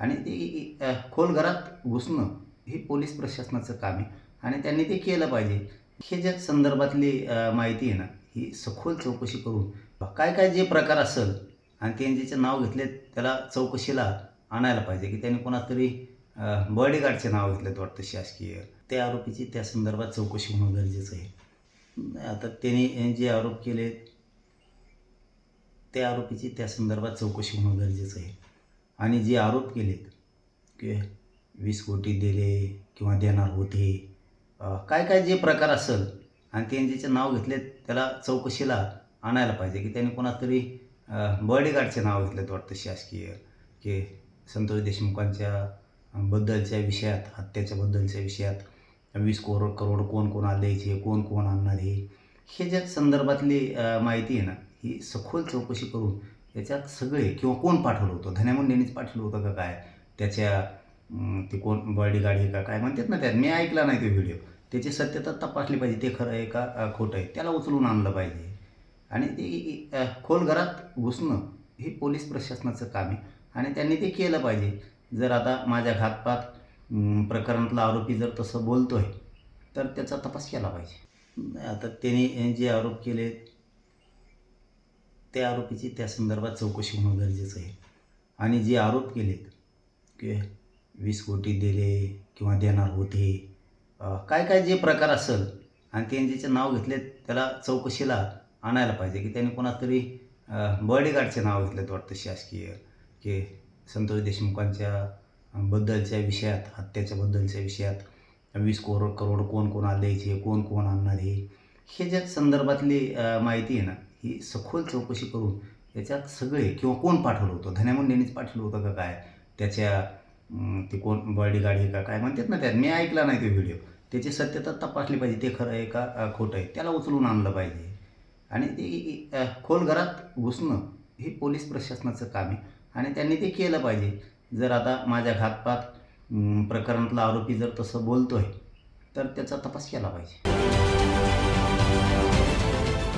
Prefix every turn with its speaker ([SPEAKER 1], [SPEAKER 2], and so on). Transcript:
[SPEAKER 1] आणि ते खोल घरात घुसणं हे पोलीस प्रशासनाचं काम आहे. आणि त्यांनी ते केलं पाहिजे. हे ज्या संदर्भातली माहिती आहे ना ही सखोल चौकशी करून काय काय जे प्रकार असेल आणि त्यांनी ज्याचे नाव घेतले त्याला चौकशीला आणायला पाहिजे. की त्यांनी कोणातरी बॉडीगार्डचे नाव घेतलेत वाटतं शासकीय. त्या आरोपीची त्या संदर्भात चौकशी होणं गरजेचं आहे. आता त्यांनी जे आरोप केले त्या आरोपीची त्या संदर्भात चौकशी होणं गरजेचं आहे. आणि जे आरोप केलेत की वीस कोटी दिले किंवा देणार होते काय काय जे प्रकार असेल आणि त्यांनी ज्याचे नाव घेतलेत त्याला चौकशीला आणायला पाहिजे की त्यांनी कोणाला तरी बॉडीगार्डचे नाव घेतलेत वाटतं शासकीय की संतोष देशमुखांच्या बद्दलच्या विषयात हत्याच्या बद्दलच्या विषयात वीस करोड करोड कोण कोणाला द्यायचे कोण कोण आणणार आहे हे ज्या संदर्भातली माहिती आहे ना ही सखोल चौकशी करून याच्यात सगळे किंवा कोण पाठवलं होतं? धन्या मुंडेंनीच पाठवलं होतं का काय? त्याच्या ते कोण बॉडीगार्ड आहे का काय? म्हणतात ना त्यात मी ऐकला नाही तो व्हिडिओ. त्याची सत्यता तपासली पाहिजे ते खरं आहे का खोटं आहे? त्याला उचलून आणलं पाहिजे. आणि ते खोल घरात घुसणं हे पोलीस प्रशासनाचं काम आहे. आणि त्यांनी ते केलं पाहिजे. जर आता माझ्या घातपात प्रकरणातला आरोपी जर तसं बोलतो आहे तर त्याचा तपास केला पाहिजे. आता त्यांनी जे आरोप केले त्या आरोपीची त्या संदर्भात चौकशी होणं गरजेचं आहे. आणि जे आरोप केलेत की वीस कोटी दिले किंवा देणार होते काय काय जे प्रकार असेल आणि त्यांनी ज्याचे नाव घेतलेत त्याला चौकशीला आणायला पाहिजे की त्यांनी कोणातरी बॉडीगार्डचे नाव घेतलेत वाटतं शासकीय की संतोष देशमुखांच्या बद्दलच्या विषयात हत्याच्या बद्दलच्या विषयात वीस करोड करोड कोण कोणाला द्यायचे कोण कोण आणणार आहे हे ज्या संदर्भातली माहिती आहे ना ही सखोल चौकशी करून याच्यात सगळे किंवा कोण पाठवलं होतं? धन्या मुंडेंनीच पाठवलं होतं का काय? त्याच्या ते कोण बॉडीगार्ड आहे का काय? म्हणतात ना त्यात मी ऐकला नाही तो व्हिडिओ त्याची सत्यता तपासली पाहिजे ते खरं आहे का खोटं आहे? त्याला उचलून आणलं पाहिजे. आणि ते खोल घरात घुसणं हे पोलीस प्रशासनाचं काम आहे. आणि त्यांनी ते केलं पाहिजे. जर आता माझ्या घातपात प्रकरणातला आरोपी जर तसं बोलतोय तर त्याचा तपास केला पाहिजे.